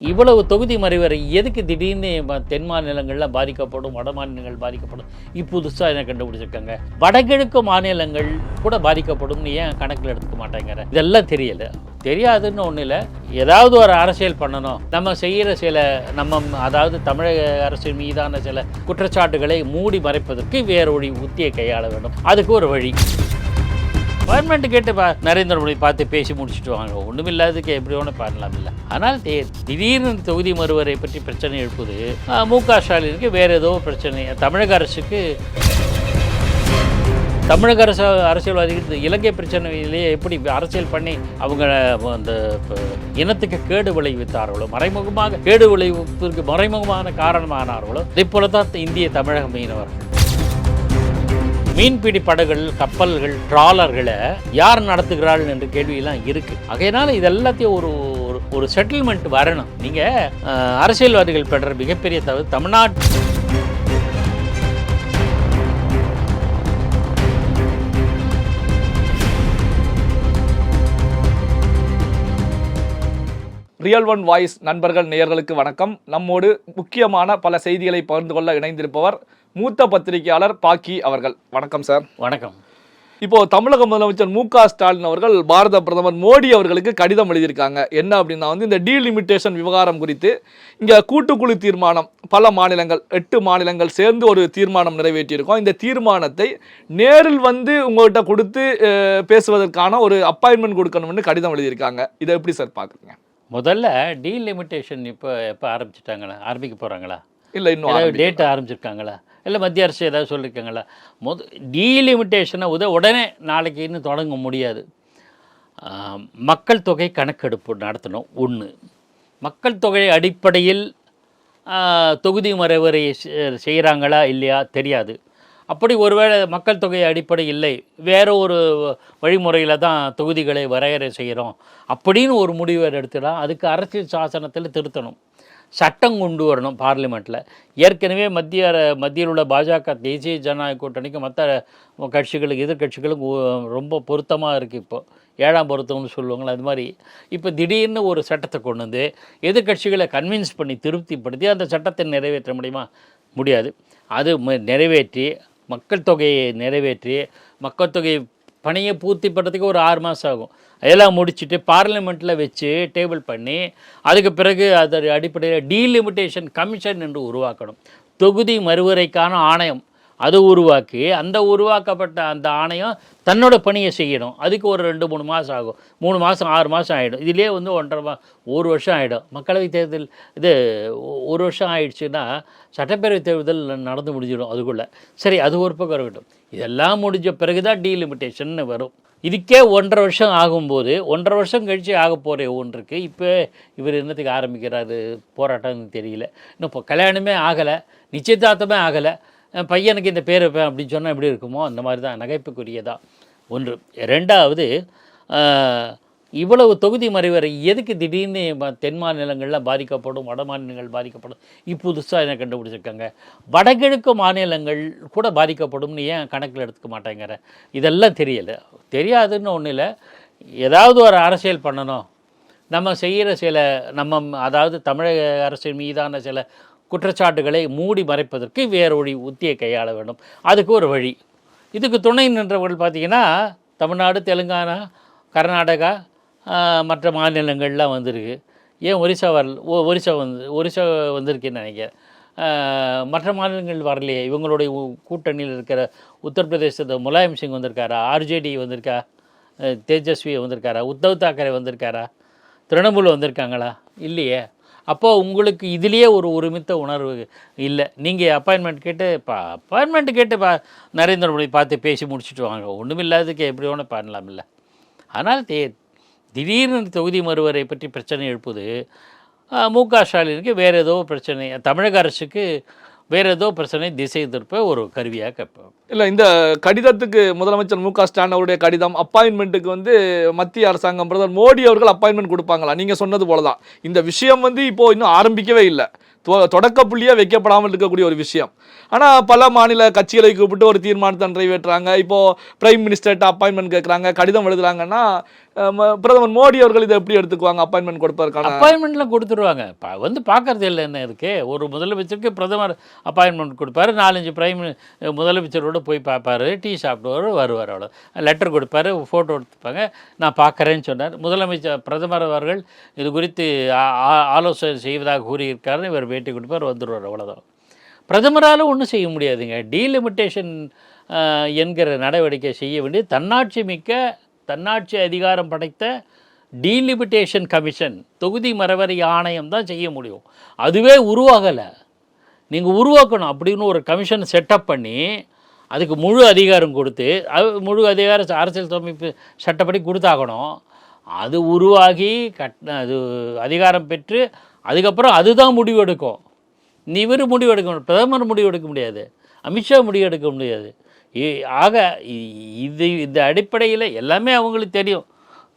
இவ்வளவு தொகுதி மறைவரை எதுக்கு திடீர்னு தென் மாநிலங்களில் பாதிக்கப்படும் வட மாநிலங்கள் பாதிக்கப்படும்? இப்போ புதுசாக என்ன கண்டுபிடிச்சிருக்காங்க? வடகிழக்கு மாநிலங்கள் கூட பாதிக்கப்படும்னு ஏன் கணக்கில் எடுத்துக்க மாட்டேங்கிற இதெல்லாம் தெரியல. தெரியாதுன்னு ஒன்றும் இல்லை. ஏதாவது ஒரு அரசியல் பண்ணணும். நம்ம செய்கிற சில நம்ம அதாவது தமிழக அரசின் மீதான சில குற்றச்சாட்டுகளை மூடி மறைப்பதற்கு வேறு வழி உத்தியை கையாள வேண்டும். அதுக்கு ஒரு வழி. கவர்மெண்ட் கேட்டு பா நரேந்திர மோடி பார்த்து பேசி முடிச்சுட்டு வாங்க. ஒன்றும் இல்லாததுக்கு எப்படி ஒன்று பண்ணலாம் இல்லை. ஆனால் திடீர்னு தொகுதி மறுவரை பற்றி பிரச்சனை எழுப்புது. மு க ஸ்டாலினுக்கு வேறு ஏதோ பிரச்சனை. தமிழக அரசுக்கு தமிழக அரசு அரசியல்வாதிகள் இலங்கை பிரச்சனையிலேயே எப்படி அரசியல் பண்ணி அவங்க அந்த இனத்துக்கு கேடு விளைவித்தார்களோ மறைமுகமாக கேடு விளைவிப்பதற்கு மறைமுகமான காரணமானார்களோ இதே போல தான் இந்திய தமிழக மீனவர்கள். மீன்பிடி படகுகள் கப்பல்கள் ட்ராலர்களை யார் நடத்துகிறாள் என்ற கேள்வியெல்லாம் இருக்கு. ஆகையினால இது எல்லாத்தையும் ஒரு ஒரு- ஒரு செட்டில்மெண்ட் வரணும். நீங்க அரசியல்வாதிகள் பெற்ற மிகப்பெரிய தவிர தமிழ்நாட்டு ரியல் ஒன் வாய்ஸ் நண்பர்கள் நேயர்களுக்கு வணக்கம். நம்மோடு முக்கியமான பல செய்திகளை பகிர்ந்து கொள்ள இணைந்திருப்பவர் மூத்த பத்திரிகையாளர் பாக்கி அவர்கள். வணக்கம் சார் வணக்கம். இப்போ தமிழக முதலமைச்சர் மு க ஸ்டாலின் அவர்கள் பாரத பிரதமர் மோடி அவர்களுக்கு கடிதம் எழுதியிருக்காங்க. என்ன அப்படின்னா வந்து இந்த டீலிமிட்டேஷன் விவகாரம் குறித்து இங்க கூட்டுக்குழு தீர்மானம் பல மாநிலங்கள் எட்டு மாநிலங்கள் சேர்ந்து ஒரு தீர்மானம் நிறைவேற்றியிருக்கோம். இந்த தீர்மானத்தை நேரில் வந்து உங்கள்கிட்ட கொடுத்து பேசுவதற்கான ஒரு அப்பாயின்மெண்ட் கொடுக்கணும்னு கடிதம் எழுதியிருக்காங்க. இதை எப்படி சார் பாக்குறீங்க? முதல்ல டீலிமிட்டேஷன் இப்போ எப்போ ஆரம்பிச்சிட்டாங்களா? ஆரம்பிக்க போகிறாங்களா இல்ல இன்னும். டேட் ஆரம்பிச்சிருக்காங்களா? இல்லை மத்திய அரசு ஏதாவது சொல்லியிருக்காங்களா முத டீலிமிட்டேஷனை உத உடனே நாளைக்குன்னு தொடங்க முடியாது. மக்கள் தொகை கணக்கெடுப்பு நடத்தணும். ஒன்று மக்கள் தொகை அடிப்படையில் தொகுதி மறைவரை செய்கிறாங்களா இல்லையா? தெரியாது. அப்படி ஒருவேளை மக்கள் தொகை அடிப்படை இல்லை வேற ஒரு வழிமுறையில் தான் தொகுதிகளை வரையறை செய்கிறோம் அப்படின்னு ஒரு முடிவை எடுத்துடலாம் அதுக்கு அரசியல் சாசனத்தில் திருத்தணும். சட்டம் கொண்டு வரணும் பார்லிமெண்ட்டில் ஏற்கனவே மத்திய அர- மத்தியில் உள்ள பாஜக தேசிய ஜனநாயக கூட்டணிக்கு மற்ற கட்சிகளுக்கு எதிர்கட்சிகளுக்கு ரொம்ப பொருத்தமாக இருக்குது இப்போது ஏழாம் பொருத்தம்னு சொல்லுவாங்களே அது மாதிரி. இப்போ திடீர்னு ஒரு சட்டத்தை கொண்டு வந்து எதிர்கட்சிகளை கன்வின்ஸ் பண்ணி திருப்திப்படுத்தி அந்த சட்டத்தை நிறைவேற்ற முடியுமா? முடியாது. அது நிறைவேற்றி மக்கள் தொகையை நிறைவேற்றி மக்கள் தொகை பணியை பூர்த்தி பண்ணுறதுக்கு ஒரு ஆறு மாதம் ஆகும். அதெல்லாம் முடிச்சுட்டு பார்லிமெண்ட்டில் வச்சு டேபிள் பண்ணி அதுக்கு பிறகு அதன் அடிப்படையில் டீலிமிட்டேஷன் கமிஷன் என்று உருவாக்கணும். தொகுதி மறுவரைக்கான ஆணையம் அது உருவாக்கி அந்த உருவாக்கப்பட்ட அந்த ஆணையம் தன்னோட பணியை செய்யணும். அதுக்கு ஒரு ரெண்டு மூணு மாதம் ஆகும். மூணு மாதம் ஆறு மாதம் ஆகிடும் இதிலே வந்து ஒன்றரை மா ஒரு வருஷம் ஆகிடும் மக்களவைத் தேர்தல் இது ஒரு வருஷம் ஆயிடுச்சுன்னா சட்டப்பேரவைத் தேர்தல் நடந்து முடிஞ்சிடும் அதுக்குள்ளே. சரி அது ஒரு பக்கம் இருக்கட்டும். இதெல்லாம் முடிஞ்ச பிறகு தான் டீலிமிட்டேஷன் வரும். இதுக்கே ஒன்றரை வருஷம் ஆகும்போது ஒன்றரை வருஷம் கழித்து ஆக போகிற ஒன்றுக்கு இப்போ இவர் என்னத்துக்கு ஆரம்பிக்கிறாரு? போராட்டம்னு தெரியல. இன்னும் இப்போ கல்யாணமே ஆகலை. நிச்சயதார்த்தமே ஆகலை. பையனுக்கு இந்த பேர் வைப்பேன் அப்படின்னு சொன்னால் எப்படி இருக்குமோ அந்த மாதிரி தான் நகைப்புக்குரியதாக ஒன்று ரெண்டாவது இவ்வளவு தொகுதி மறைவரை எதுக்கு திடீர்னு தென் மாநிலங்களில் பாதிக்கப்படும் வட மாநிலங்கள் பாதிக்கப்படும்? இப்போ புதுசாக என்ன கண்டுபிடிச்சிருக்காங்க? வடகிழக்கு மாநிலங்கள் கூட பாதிக்கப்படும்னு ஏன் கணக்கில் எடுத்துக்க மாட்டேங்கிற? இதெல்லாம் தெரியலை. தெரியாதுன்னு ஒன்றும் இல்லை. ஏதாவது ஒரு அரசியல் பண்ணணும். நம்ம செய்கிற சில நம்ம அதாவது தமிழக அரசின் மீதான சில குற்றச்சாட்டுகளை மூடி மறைப்பதற்கு வேறு உத்தியை கையாள வேண்டும். அதுக்கு ஒரு வழி. இதுக்கு துணை நின்றவர்கள் பார்த்திங்கன்னா தமிழ்நாடு தெலுங்கானா கர்நாடகா மற்ற மாநிலங்கள்லாம் வந்திருக்கு. ஏன் ஒரிசா வரல ஓ ஒரிசா வந்து ஒரிசா வந்திருக்குன்னு நினைக்கிறேன். மற்ற மாநிலங்கள் வரலையே. இவங்களுடைய உ- கூட்டணியில் இருக்கிற உத்தரப்பிரதேசத்தை முலாயம் சிங் வந்திருக்காரா? ஆர்ஜேடி வந்திருக்கா? தேஜஸ்வி வந்திருக்காரா? உத்தவ் தாக்கரே வந்திருக்காரா? திரிணாமுல் வந்திருக்காங்களா? இல்லையே. அப்போது உங்களுக்கு இதுலேயே ஒரு ஒருமித்த உணர்வு இல்லை. நீங்கள் அப்பாயின்மெண்ட் கேட்டு இப்போ அப்பாயின்மெண்ட் கேட்டு பா நரேந்திர மோடி பார்த்து பேசி முடிச்சுட்டு வாங்க. ஒன்றும் இல்லாததுக்கு எப்படி ஒன்று பண்ணலாம் இல்லை ஆனால் தே திடீர்னு தொகுதி மறுவரை பற்றி பிரச்சனை எழுப்புது மு க ஸ்டாலினுக்கு வேறு ஏதோ பிரச்சனை. தமிழக அரசுக்கு வேறு ஏதோ பிரச்சனை திசை திருப்ப ஒரு கருவியாக கேட்போம். இல்லை இந்த கடிதத்துக்கு முதலமைச்சர் மு க ஸ்டாலின் அவருடைய கடிதம் அப்பாயின்மெண்ட்டுக்கு வந்து மத்திய அரசாங்கம் பிரதமர் மோடி அவர்கள் அப்பாயின்மெண்ட் கொடுப்பாங்களா? நீங்கள் சொன்னது போலதான். இந்த விஷயம் வந்து இப்போது இன்னும் ஆரம்பிக்கவே இல்லை. தொ- தொடக்க புள்ளியாக வைக்கப்படாமல் இருக்கக்கூடிய ஒரு விஷயம். ஆனால் பல மாநில கட்சிகளை கூப்பிட்டு ஒரு தீர்மானத்தை நிறைவேற்றுறாங்க. இப்போது பிரைம் மினிஸ்டர்கிட்ட அப்பாயின்மெண்ட் கேட்குறாங்க கடிதம் எழுதுறாங்கன்னா பிரதமர் மோடி அவர்கள் இதை எப்படி எடுத்துக்குவாங்க? அப்பாயின்மெண்ட் கொடுப்பதற்கான அப்பாயின்மெண்ட்லாம் கொடுத்துருவாங்க. வந்து பார்க்கறது இல்லை என்ன இருக்கு? ஒரு முதலமைச்சருக்கு பிரதமர் அப்பாயின்மெண்ட் கொடுப்பாரு நாலஞ்சு பிரைம் முதலமைச்சரோட போய் பார்ப்பாரு டீ சாப்பிடுவார் வருவார் அவ்வளோ லெட்டர் கொடுப்பாரு ஃபோட்டோ எடுத்துப்பாங்க நான் பார்க்குறேன்னு சொன்னார். முதலமைச்சர் பிரதமர் அவர்கள் இது குறித்து ஆலோசனை செய்வதாக கூறியிருக்காருன்னு இவர் பேட்டி கொடுப்பார் வந்துடுவார் அவ்வளோதான் பிரதமரால் ஒன்றும் செய்ய முடியாதுங்க. டீலிமிட்டேஷன் என்கிற நடவடிக்கை செய்ய வேண்டிய தன்னாட்சி மிக்க தன்னாட்சி அதிகாரம் படைத்த டீலிமிட்டேஷன் கமிஷன் தொகுதி மரவரி ஆணையம் தான் செய்ய முடியும். அதுவே உருவாகலை. நீங்கள் உருவாக்கணும் அப்படின்னு ஒரு கமிஷன் செட்டப் பண்ணி அதுக்கு முழு அதிகாரம் கொடுத்து அது முழு அதிகாரம் அரசியல் அமைப்பு சட்டப்படி கொடுத்தாகணும். அது உருவாகி கட் அது அதிகாரம் பெற்று அதுக்கப்புறம் அதுதான் முடிவெடுக்கும். நீ இவர் முடிவெடுக்க முடியும் பிரதமர் முடிவெடுக்க முடியாது. அமித்ஷா முடிவெடுக்க முடியாது. ஆக இ- இது இந்த அடிப்படையில் எல்லாமே அவங்களுக்கு தெரியும்.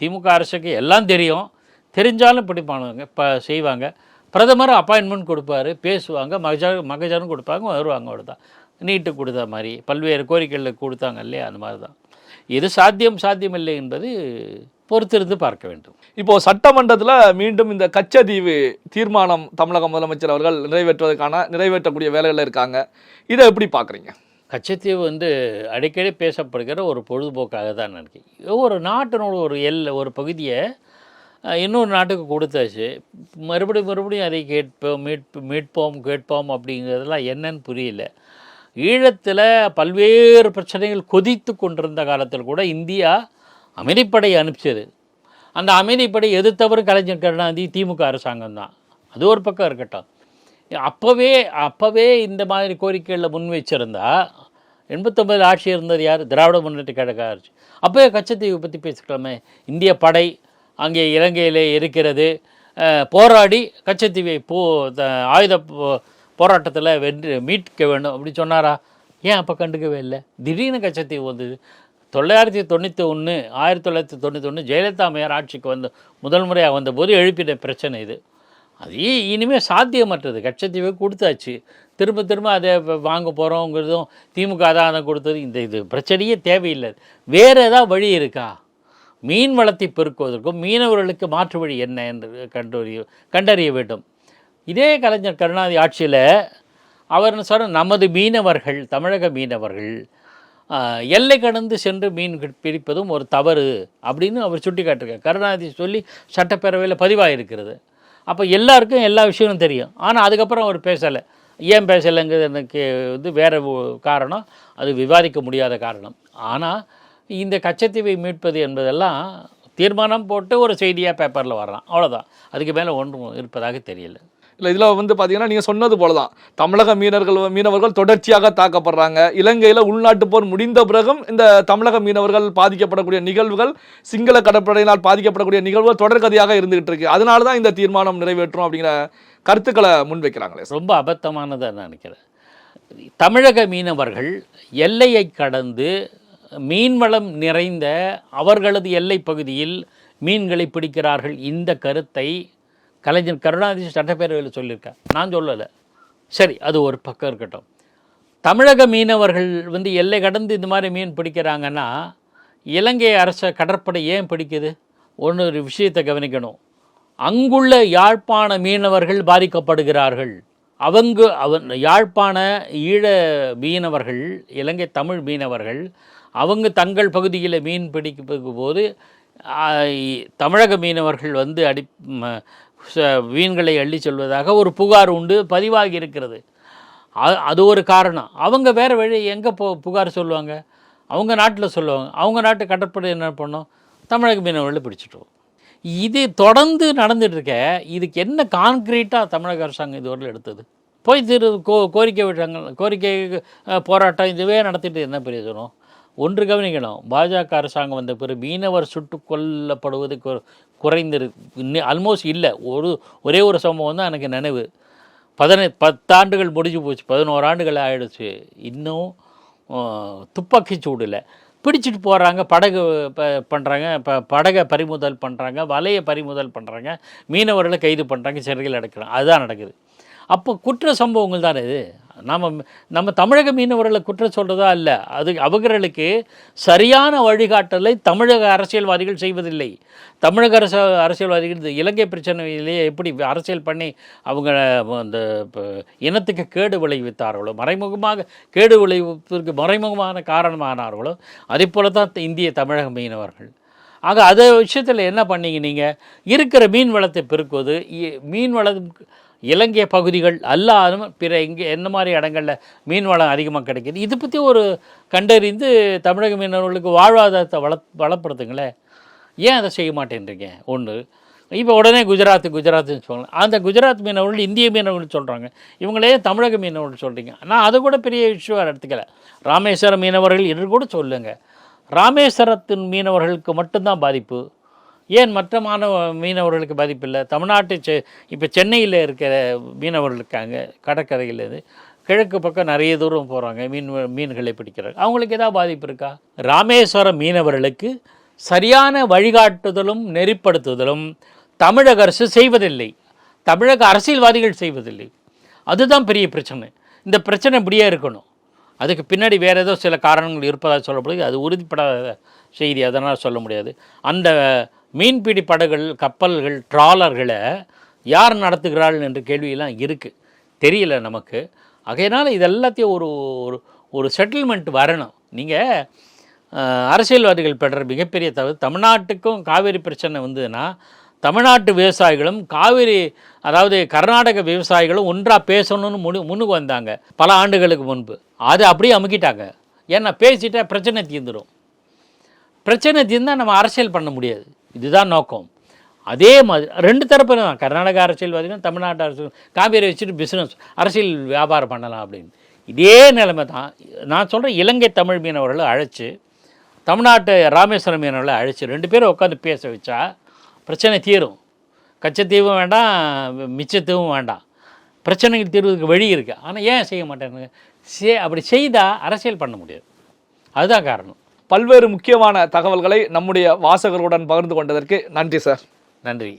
திமுக அரசுக்கு எல்லாம் தெரியும். தெரிஞ்சாலும் இப்படி பண்ணுவாங்க இப்போ செய்வாங்க. பிரதமர் அப்பாயின்மெண்ட் கொடுப்பாரு பேசுவாங்க மகஜா மகஜானும் கொடுப்பாங்க வருவாங்க அவ்வளோதான் நீட்டு கொடுத்த மாதிரி பல்வேறு கோரிக்கைகளில் கொடுத்தாங்க இல்லையா அந்த மாதிரி தான் இது சாத்தியம் சாத்தியமில்லை என்பது பொறுத்திருந்து பார்க்க வேண்டும். இப்போ சட்டமன்றத்தில் மீண்டும் இந்த கச்சதீவு தீர்மானம் தமிழக முதலமைச்சர் அவர்கள் நிறைவேற்றுவதற்கான நிறைவேற்றக்கூடிய வேலைகள் இருக்காங்க. இதை எப்படி பார்க்குறீங்க? கச்சத்தீவு வந்து அடிக்கடி பேசப்படுகிற ஒரு பொழுதுபோக்காக தான் நினைக்கிறேன் ஒரு நாட்டினோட ஒரு எல்லை ஒரு பகுதியை இன்னொரு நாட்டுக்கு கொடுத்தாச்சு. மறுபடியும் மறுபடியும் அதை கேட்போம் மீட்பு மீட்போம் கேட்போம் அப்படிங்கிறதெல்லாம் என்னன்னு புரியல. ஈழத்தில் பல்வேறு பிரச்சனைகள் கொதித்து கொண்டிருந்த காலத்தில் கூட இந்தியா அமைதிப்படை அனுப்பிச்சது. அந்த அமைதிப்படை எதிர்த்தவர் கலைஞர் கருணாநிதி திமுக அரசாங்கம் தான். அது ஒரு பக்கம் இருக்கட்டும். அப்போவே அப்போவே இந்த மாதிரி கோரிக்கைகளில் முன் வச்சிருந்தா எண்பத்தொம்பதில் ஆட்சி இருந்தது யார்? திராவிட முன்னேற்ற கழக ஆட்சி. அப்போவே கச்சத்தீவை பற்றி பேசிக்கலாமே. இந்திய படை அங்கே இலங்கையிலே இருக்கிறது. போராடி கச்சத்தீவை போ த- ஆயுத போ- போராட்டத்தில் வென்று மீட்க வேண்டும் அப்படி சொன்னாரா? ஏன் அப்போ கண்டுக்கவே இல்லை? திடீர்னு கச்சத்தீவு வந்தது. தொள்ளாயிரத்தி தொண்ணூற்றி ஒன்று ஆயிரத்தி தொள்ளாயிரத்தி தொண்ணூற்றி ஒன்று ஜெயலலிதா அம்மையார் ஆட்சிக்கு வந்த முதல் முறையாக வந்தபோது எழுப்பின பிரச்சனை இது. அது இனிமேல் இனிமே சாத்தியமற்றது. கட்சத்தீவை கொடுத்தாச்சு. திரும்ப திரும்ப அதை வாங்க போகிறோங்கிறதும் திமுக தான் கொடுத்தது. இந்த இது பிரச்சனையே தேவையில்லை. வேறு ஏதாவது வழி இருக்கா? மீன் வளத்தை பெருக்குவதற்கும் மீனவர்களுக்கு மாற்று வழி என்ன என்று கண்டறிய கண்டறிய வேண்டும். இதே கலைஞர் கருணாநிதி ஆட்சியில் அவர் சொன்ன நமது மீனவர்கள் தமிழக மீனவர்கள் எல்லை கடந்து சென்று மீன் பிடிப்பதும் ஒரு தவறு அப்படின்னு அவர் சுட்டி காட்டிருக்கார் கருணாநிதி சொல்லி சட்டப்பேரவையில் பதிவாகிருக்கிறது அப்போ எல்லாருக்கும் எல்லா விஷயமும் தெரியும். ஆனால் அதுக்கப்புறம் அவர் பேசலை. ஏன் பேசலைங்கிறது எனக்கு வந்து வேறு காரணம். அது விவாதிக்க முடியாத காரணம். ஆனால் இந்த கச்சத்தீவை மீட்பது என்பதெல்லாம் தீர்மானம் போட்டு ஒரு செய்தியாக பேப்பரில் வரலாம் அவ்வளோதான் அதுக்கு மேலே ஒன்றும் இருப்பதாக தெரியல. இல்லை இதில் வந்து பார்த்தீங்கன்னா நீங்கள் சொன்னது போல தான் தமிழக மீனவர்கள் மீனவர்கள் தொடர்ச்சியாக தாக்கப்படுறாங்க. இலங்கையில் உள்நாட்டு போர் முடிந்த பிறகும் இந்த தமிழக மீனவர்கள் பாதிக்கப்படக்கூடிய நிகழ்வுகள் சிங்கள கடற்படையினால் பாதிக்கப்படக்கூடிய நிகழ்வுகள் தொடர்கதையாக இருந்துகிட்டு இருக்கு. அதனால தான் இந்த தீர்மானம் நிறைவேற்றும் அப்படிங்கிற கருத்துக்களை முன்வைக்கிறாங்களே ரொம்ப அபத்தமானதாக நான் நினைக்கிறேன். தமிழக மீனவர்கள் எல்லையை கடந்து மீன்வளம் நிறைந்த அவர்களது எல்லை பகுதியில் மீன்களை பிடிக்கிறார்கள். இந்த கருத்தை கலைஞர் கருணாநிதி சட்டப்பேரவையில் சொல்லியிருக்கார். நான் சொல்லலை. சரி அது ஒரு பக்கம் இருக்கட்டும். தமிழக மீனவர்கள் வந்து எல்லை கடந்து இந்த மாதிரி மீன் பிடிக்கிறாங்கன்னா இலங்கை அரச கடற்படை ஏன் பிடிக்குது? ஒன்று ஒரு விஷயத்தை கவனிக்கணும். அங்குள்ள யாழ்ப்பாண மீனவர்கள் பாதிக்கப்படுகிறார்கள். அவங்க அவன் யாழ்ப்பாண ஈழ மீனவர்கள் இலங்கை தமிழ் மீனவர்கள் அவங்க தங்கள் பகுதியில் மீன் பிடிக்கும் போது தமிழக மீனவர்கள் வந்து அடி வீண்களை ச- மீன்களை அள்ளி செல்வதாக ஒரு புகார் உண்டு பதிவாகி இருக்கிறது. அது அது ஒரு காரணம். அவங்க வேறு வழி எங்கே போ புகார் சொல்லுவாங்க? அவங்க நாட்டில் சொல்லுவாங்க. அவங்க நாட்டு கடற்படை என்ன பண்ணோம்? தமிழக மீனவர்களை பிடிச்சிட்டோம் இது தொடர்ந்து நடந்துட்டு இருக்க இதுக்கு என்ன கான்க்ரீட்டாக தமிழக அரசாங்கம் இதுவரையில் எடுத்தது? போய் திரு கோ கோரிக்கை விட்டாங்க கோரிக்கை போராட்டம் இதுவே நடத்திட்டு என்ன பிரயோஜனம் ஒன்று கவனிக்கணும். பாஜக அரசாங்கம் வந்த பிறகு மீனவர் சுட்டு கொல்லப்படுவது கு- குறைந்திரு ஆல்மோஸ்ட் இல்லை. ஒரு ஒரே ஒரு சம்பவம் தான் எனக்கு நினைவு. பதினை பத்தாண்டுகள் முடிஞ்சு போச்சு. பதினோரு ஆண்டுகள் ஆகிடுச்சு இன்னும் துப்பாக்கி சூடில். பிடிச்சிட்டு போகிறாங்க படகு பண்ணுறாங்க இப்போ படகை பறிமுதல் பண்ணுறாங்க வலையை பறிமுதல் பண்ணுறாங்க மீனவர்களை கைது பண்ணுறாங்க சிறையில் அடைக்கிறாங்க. அதுதான் நடக்குது. அப்போ குற்ற சம்பவங்கள் தானே இது? நாம் நம்ம தமிழக மீனவர்களை குற்றம் சொல்கிறதா இல்லை அது அவர்களுக்கு சரியான வழிகாட்டலை தமிழக அரசியல்வாதிகள் செய்வதில்லை. தமிழக அரசு அரசியல்வாதிகள் இந்த இலங்கை பிரச்சனையிலேயே எப்படி அரசியல் பண்ணி அவங்க அந்த இனத்துக்கு கேடு விளைவித்தார்களோ மறைமுகமாக கேடு விளைவிப்பதற்கு மறைமுகமான காரணமானார்களோ அதே போல தான் இந்திய தமிழக மீனவர்கள். ஆக அது விஷயத்தில் என்ன பண்ணீங்க நீங்கள் இருக்கிற மீன் வளத்தை பெருக்குவது இ- மீன் வளம் இலங்கை பகுதிகள் அல்லாத பிற இங்கே என்ன மாதிரி இடங்களில் மீன் வளம் அதிகமாக கிடைக்கிது? இது பற்றி ஒரு கண்டறிந்து தமிழக மீனவர்களுக்கு வாழ்வாதாரத்தை வள வளப்படுத்துங்களேன் ஏன் அதை செய்ய மாட்டேன்றீங்க? ஒன்று இப்போ உடனே குஜராத் குஜராத்னு சொல்லலாம் அந்த குஜராத் மீனவர்கள் இந்திய மீனவர்கள் சொல்கிறாங்க இவங்களே தமிழக மீனவர்கள் சொல்கிறீங்க நான் அதை கூட பெரிய இஷ்யூவாக எடுத்துக்கல. ராமேஸ்வரம் மீனவர்கள் என்று கூட சொல்லுங்கள் ராமேஸ்வரத்தின் மீனவர்களுக்கு மட்டும்தான் பாதிப்பு. ஏன் மற்ற மாணவ மீனவர்களுக்கு பாதிப்பில்லை? தமிழ்நாட்டு செ இப்போ சென்னையில் இருக்கிற மீனவர்களுக்காங்க கடற்கரையில் கடற்கரையிலேருந்து கிழக்கு பக்கம் நிறைய தூரம் போகிறாங்க மீன் மீன்களை பிடிக்கிறாங்க அவங்களுக்கு ஏதாவது பாதிப்பு இருக்கா? ராமேஸ்வரம் மீனவர்களுக்கு சரியான வழிகாட்டுதலும் நெறிப்படுத்துதலும் தமிழக அரசு செய்வதில்லை. தமிழக அரசியல்வாதிகள் செய்வதில்லை. அதுதான் பெரிய பிரச்சனை. இந்த பிரச்சனை இப்படியே இருக்கணும். அதுக்கு பின்னாடி வேறு ஏதோ சில காரணங்கள் இருப்பதாக சொல்லப்படுது. அது உறுதிப்படாத செய்தி அதனால் சொல்ல முடியாது. அந்த மீன்பிடி படகுகள் கப்பல்கள் ட்ராலர்களை யார் நடத்துகிறாள் என்ற கேள்வியெல்லாம் இருக்குது தெரியல நமக்கு. ஆகையினால் இது எல்லாத்தையும் ஒரு ஒரு ஒரு செட்டில்மெண்ட் வரணும். நீங்கள் அரசியல்வாதிகள் பெற்ற மிகப்பெரிய தவறு தமிழ்நாட்டுக்கும் காவேரி பிரச்சனை வந்ததுன்னா தமிழ்நாட்டு விவசாயிகளும் காவிரி அதாவது கர்நாடக விவசாயிகளும் ஒன்றாக பேசணும்னு முன்னு முன்னுக்கு வந்தாங்க பல ஆண்டுகளுக்கு முன்பு. அதை அப்படியே அமுக்கிட்டாங்க. ஏன்னா பேசிட்டா பிரச்சனை தீர்ந்துடும் பிரச்சனை தீர்ந்தால் நம்ம அரசியல் பண்ண முடியாது. இதுதான் நோக்கம். அதே மாதிரி ரெண்டு தரப்பு தான். கர்நாடக அரசியல்வாதிகளும் தமிழ்நாட்டு அரசியல் காவேரி வச்சுட்டு பிஸ்னஸ் அரசியல் வியாபாரம் பண்ணலாம் அப்படின்னு. இதே நிலைமை தான் நான் சொல்கிறேன் இலங்கை தமிழ் மீனவர்களை அழைச்சி தமிழ்நாட்டு ராமேஸ்வரம் மீனவர்களை அழைச்சி ரெண்டு பேரும் உட்காந்து பேச வச்சா பிரச்சனை தீரும். கச்சத்தீவும் வேண்டாம் மிச்சத்தீவும் வேண்டாம். பிரச்சனைகள் தீர்வதுக்கு வழி இருக்குது ஆனால் ஏன் செய்ய மாட்டேன்னு? சே அப்படி செய்தால் அரசியல் பண்ண முடியாது. அதுதான் காரணம். பல்வேறு முக்கியமான தகவல்களை நம்முடைய வாசகர்களுடன் பகிர்ந்து கொண்டதற்கு நன்றி சார். நன்றி.